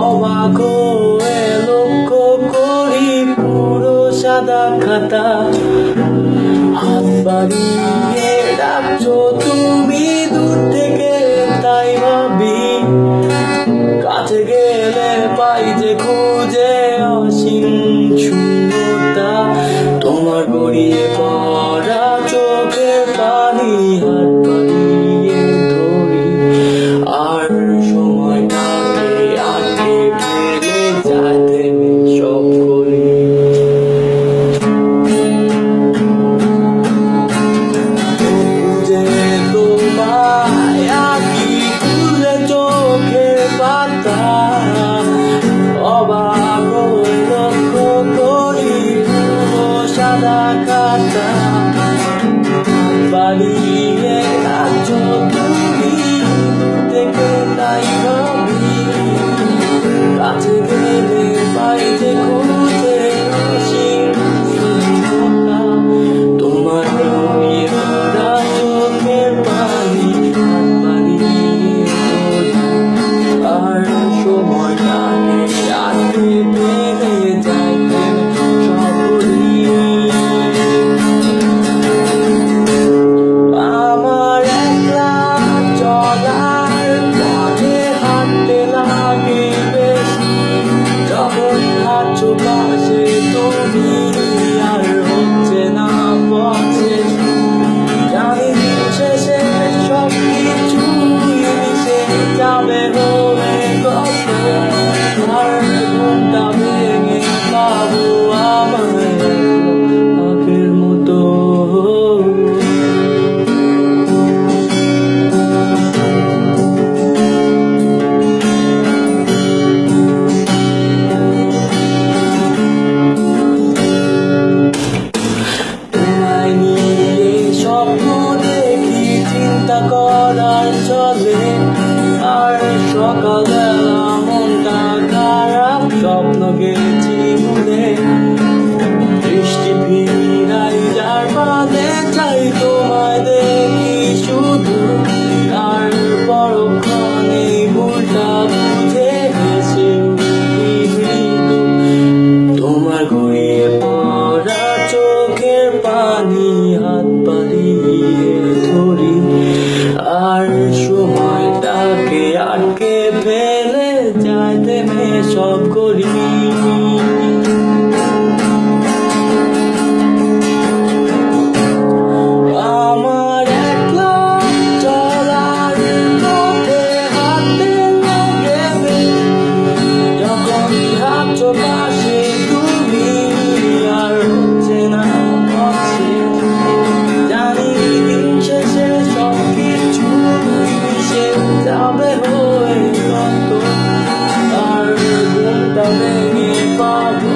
অবাক হয়ে করি পুরো সাদা খাতা। হাত বাড়িয়ে ডাকছো তুমি দূর থেকে তাই ভাবি Got to get it. ঝরার চলে আর সকালবেলা মনটা খারাপ স্বপ্নকে প্রেমে সব গলি 胸に抱く